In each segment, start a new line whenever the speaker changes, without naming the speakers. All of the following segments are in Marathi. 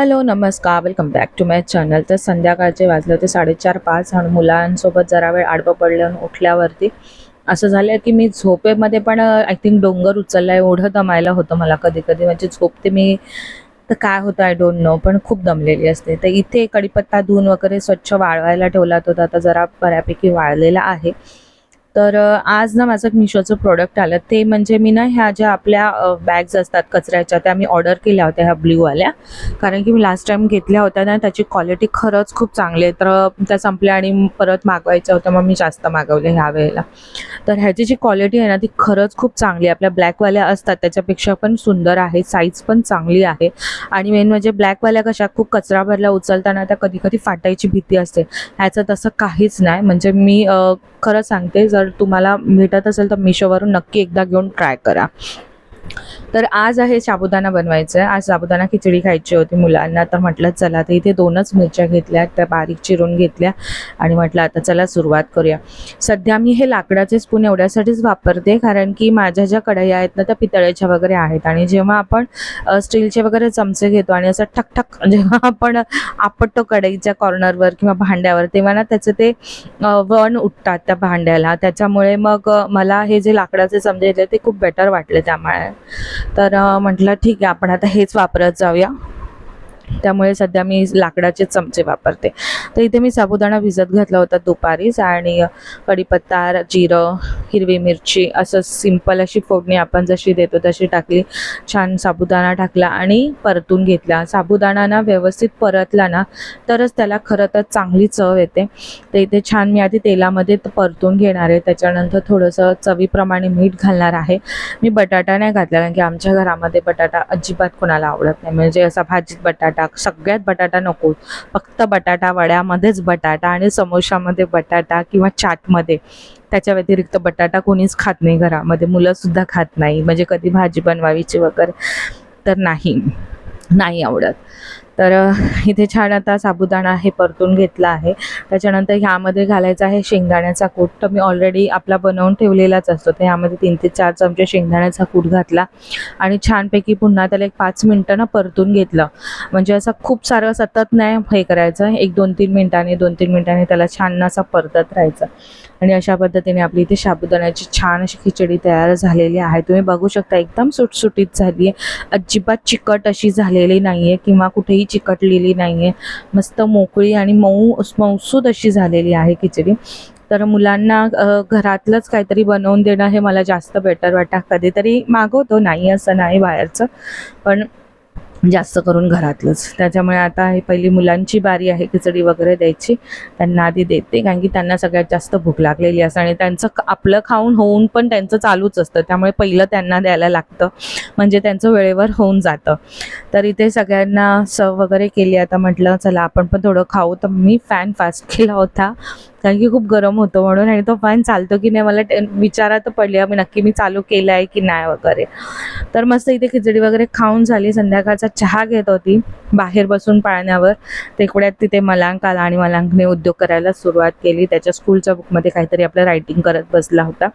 हॅलो नमस्कार. Welcome back to my channel तर संध्याकाळचे वाजले होते साडेचार पाच आणि मुलांसोबत जरा वेळ आडवं पडलं उठल्यावरती असं झालं की मी झोपेमध्ये पण uh, आय थिंक डोंगर उचलला एवढं दमायला होतं मला कधी कधी म्हणजे झोपते मी तर काय होतं आय डोंट नो पण खूप दमलेली असते. तर इथे कडीपत्ता धुवून वगैरे स्वच्छ वाळवायला ठेवला होता आता जरा बऱ्यापैकी वाळलेला आहे. तर आज ना माझं मिशोचं प्रोडक्ट आलं. ते म्हणजे मी ना ह्या ज्या आपल्या बॅग्स असतात कचऱ्याच्या त्या मी ऑर्डर केल्या होत्या ह्या ब्ल्यूवाल्या कारण की मी लास्ट टाईम घेतल्या होत्या ना त्याची क्वालिटी खरंच खूप चांगली आहे. तर त्या संपल्या आणि परत मागवायच्या होत्या. मग मी जास्त मागवले ह्या वेळेला. तर ह्याची जी क्वालिटी आहे ना ती खरंच खूप चांगली आहे. आपल्या ब्लॅकवाल्या असतात त्याच्यापेक्षा पण सुंदर आहे. साईज पण चांगली आहे. आणि मेन म्हणजे ब्लॅकवाल्या कशा खूप कचरा भरला उचलताना त्या कधी कधी फाटायची भीती असते. ह्याचं तसं काहीच नाही. म्हणजे मी खरं सांगते जर तुम्हाला भेटत असेल तर मिशोवरून नक्की एकदा घेऊन ट्राय करा. तर आज आहे साबुदाणा बनवायचं. आहे आज साबुदाणा खिचडी खायची होती मुलांना. तर म्हटलं चला तर इथे दोनच मिरच्या घेतल्या त्या बारीक चिरून घेतल्या आणि म्हटलं आता चला सुरुवात करूया. सध्या मी हे लाकडाचे स्पून एवढ्यासाठीच वापरते कारण की माझ्या ज्या कढया आहेत ना त्या पितळेच्या वगैरे आहेत. आणि जेव्हा आपण स्टीलचे वगैरे चमचे घेतो आणि असं ठकठक जेव्हा आपण आपटतो कढईच्या कॉर्नरवर किंवा भांड्यावर तेव्हा ना त्याचं ते वण उठतात त्या भांड्याला. त्याच्यामुळे मग मला हे जे लाकडाचे चमचे घेतले ते खूप बेटर वाटले त्यामुळे. तर म्हटलं ठीक आहे आपण आता हेच वापरत जाऊया. त्यामुळे सध्या मी लाकडाचे चमचे वापरते. तर इथे मी साबुदाणा भिजत घातला होता दुपारीच आणि कढीपत्ता जिरं हिरवी मिरची असं सिंपल अशी फोडणी आपण जशी देतो तशी टाकली. छान साबुदाणा टाकला आणि परतून घेतला. साबुदाणा ना व्यवस्थित परतला ना तरच त्याला खरं तर चांगली चव येते. तर इथे छान मी आधी तेलामध्ये परतून घेणार आहे. त्याच्यानंतर थोडंसं चवीप्रमाणे मीठ घालणार आहे. मी बटाटा नाही घातला कारण की आमच्या घरामध्ये बटाटा अजिबात कोणाला आवडत नाही. म्हणजे असा भाजीत बटाटा सगळ्यात बटाटा नको. फक्त बटाटा वड्यामध्येच बटाटा आणि समोशामध्ये बटाटा किंवा चाटमध्ये. त्याच्या व्यतिरिक्त बटाटा कोणीच खात नाही घरामध्ये. मुलंसुद्धा खात नाही. म्हणजे कधी भाजी बनवावीची वगैरे तर नाही. नाही आवडत. तर इथे छान आता साबुदाणा हे परतून घेतला आहे. त्याच्यानंतर ह्यामध्ये घालायचा आहे शेंगदाण्याचा कूट. तर मी ऑलरेडी आपला बनवून ठेवलेलाच असतो. तर ह्यामध्ये तीन ते चार चमचे शेंगदाण्याचा कूट घातला आणि छानपैकी पुन्हा त्याला एक पाच मिनटं ना परतून घेतलं. म्हणजे असं खूप सारं सतत नाही हे करायचं. एक दोन तीन मिनिटांनी दोन तीन मिनिटांनी त्याला छान असा परतत राहायचं. आणि अशा पद्धतीने आपली इथे साबुदाण्याची छान अशी खिचडी तयार झालेली आहे. तुम्ही बघू शकता एकदम सुटसुटीत झाली आहे अजिबात चिकट अशी झालेली नाही आहे किंवा कुठेही चिकटलेली नाही आहे मस्त मोकळी आणि मऊ मऊसूद अशी झालेली आहे खिचडी. तर मुलांना घरातलंच काहीतरी बनवून देणं हे मला जास्त बेटर वाटतं. कधीतरी मागवतो नाही असं नाही बाहेरचं. पण जास्त करून घरातलंच. त्याच्यामुळे आता हे पहिली मुलांची बारी आहे खिचडी वगैरे द्यायची. त्यांना आधी देते कारण की त्यांना सगळ्यात जास्त भूक लागलेली असते आणि त्यांचं आपलं खाऊन होऊन पण त्यांचं चालूच असतं. त्यामुळे पहिलं त्यांना द्यायला लागतं. म्हणजे त्यांचं वेळेवर होऊन जातं. तर इथे सगळ्यांना सर्व वगैरे केली. आता म्हटलं चला आपण पण थोडं खाऊ. तर मी फॅन फास्ट केला होता. कारण की खूप गरम होतं म्हणून आणि तो फॅन चालतो की नाही मला विचारा विचारात पडली मी नक्की मी चालू केलं आहे की नाही वगैरे. तर मस्त इथे खिचडी वगैरे खाऊन झाली. संध्याकाळचा चहा घेत होती बाहेर बसून पाळण्यावर. तेवढ्यात तिथे मलांक आला आणि मलांकने उद्योग करायला सुरुवात केली. त्याच्या स्कूलच्या बुकमध्ये काहीतरी आपलं रायटिंग करत बसला होता.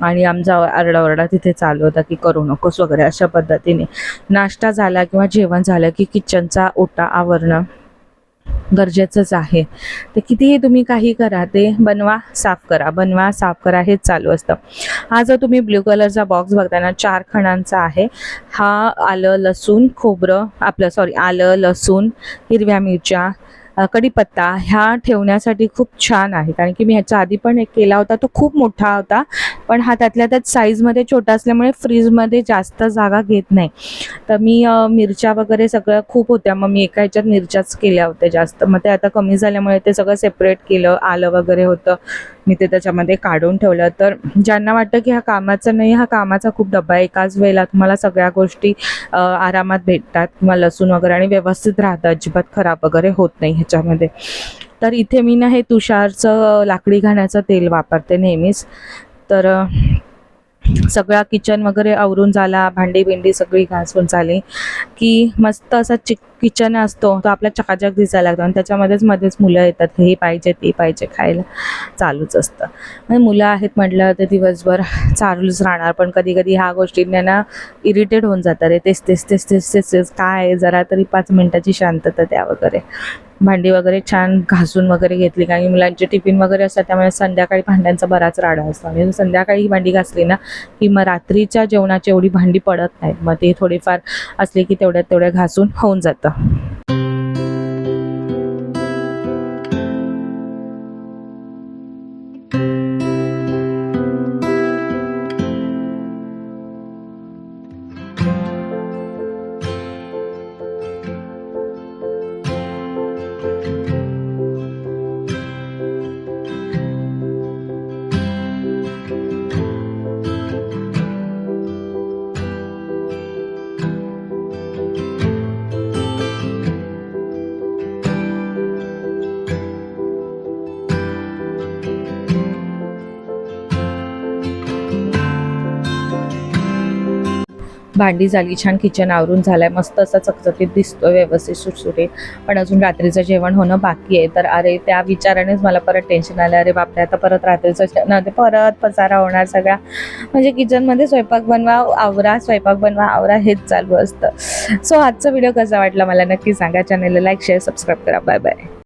आणि आमचा आरडाओरडा तिथे चालू होता की करू नकोस वगैरे अशा पद्धतीने. नाश्ता झाला किंवा जेवण झालं की किचनचा ओटा आवरणं. गरजेचंच आहे. तर कितीही तुम्ही काही करा ते बनवा साफ करा. बनवा साफ करा हेच चालू असतं. हा जो तुम्ही ब्ल्यू कलरचा बॉक्स बघताना चार खणांचा आहे. हा आलं लसूण खोबरं आपलं सॉरी आलं लसूण हिरव्या मिरच्या कढीपत्ता ह्या ठेवण्यासाठी खूप छान आहे. कारण की मी ह्याच्या आधी पण एक केला होता तो खूप मोठा होता. पण हा त्यातल्या त्यात साईजमध्ये छोटा असल्यामुळे फ्रीजमध्ये जास्त जागा घेत नाही. तर मी मिरच्या वगैरे सगळं खूप होत्या. मग मी एका ह्याच्यात मिरच्याच केल्या होत्या जास्त. मग ते आता कमी झाल्यामुळे ते सगळं सेपरेट केलं आलं वगैरे होतं. मी ते त्याच्यामध्ये काढून ठेवलं. तर ज्यांना वाटतं की हा कामाचा नाही हा कामाचा खूप डब्बा आहे एकाच वेळेला तुम्हाला सगळ्या गोष्टी आरामात भेटतात किंवा लसूण वगैरे आणि व्यवस्थित राहतं. अजिबात खराब वगैरे होत नाही ह्याच्यामध्ये. तर इथे मी ना हे तुषारचं लाकडी घाण्याचं तेल वापरते नेहमीच. तर सगळा किचन वगैरे आवरून झाला भांडी बिंडी सगळी घासून झाली. की मस्त असा चिक किचन असतो तो आपला चकाचक दिसायला लागतो. आणि त्याच्यामध्येच मध्येच मुलं येतात हे पाहिजे ते पाहिजे खायला चालूच असतं. म्हणजे मुलं आहेत म्हटलं तर दिवसभर चालूच राहणार. पण कधी कधी ह्या गोष्टींना ना इरिटेट होऊन जातात. रे तेच तेच तेच तेच तेच तेच काय? जरा तरी पाच मिनिटाची शांतता द्या वगैरे. भांडी वगैरे छान घासून वगैरे घेतली. कारण मुलांचे टिफिन वगैरे असतात त्यामुळे संध्याकाळी भांड्यांचा बराच राडा असतो. आणि संध्याकाळी ही भांडी घासली ना की मग रात्रीच्या जेवणाची एवढी भांडी पडत नाहीत. मग ते थोडीफार असली की तेवढ्यात तेवढ्या घासून होऊन जातं. भांडी झाली छान किचन आवरून झालंय. मस्त असं चकचकीत दिसतोय व्यवस्थित सुटसुटीत. पण अजून रात्रीचं जेवण होणं बाकी आहे. तर अरे त्या विचारानेच मला परत टेन्शन आलं. अरे बापरे आता परत रात्रीचं जेवण परत पसारा होणार सगळा. म्हणजे किचनमध्ये स्वयंपाक बनवा आवरा स्वयंपाक बनवा आवरा हेच चालू असतं. सो आजचा व्हिडिओ कसा वाटला मला नक्की सांगा. चॅनलला लाईक शेअर सबस्क्राईब करा. Bye bye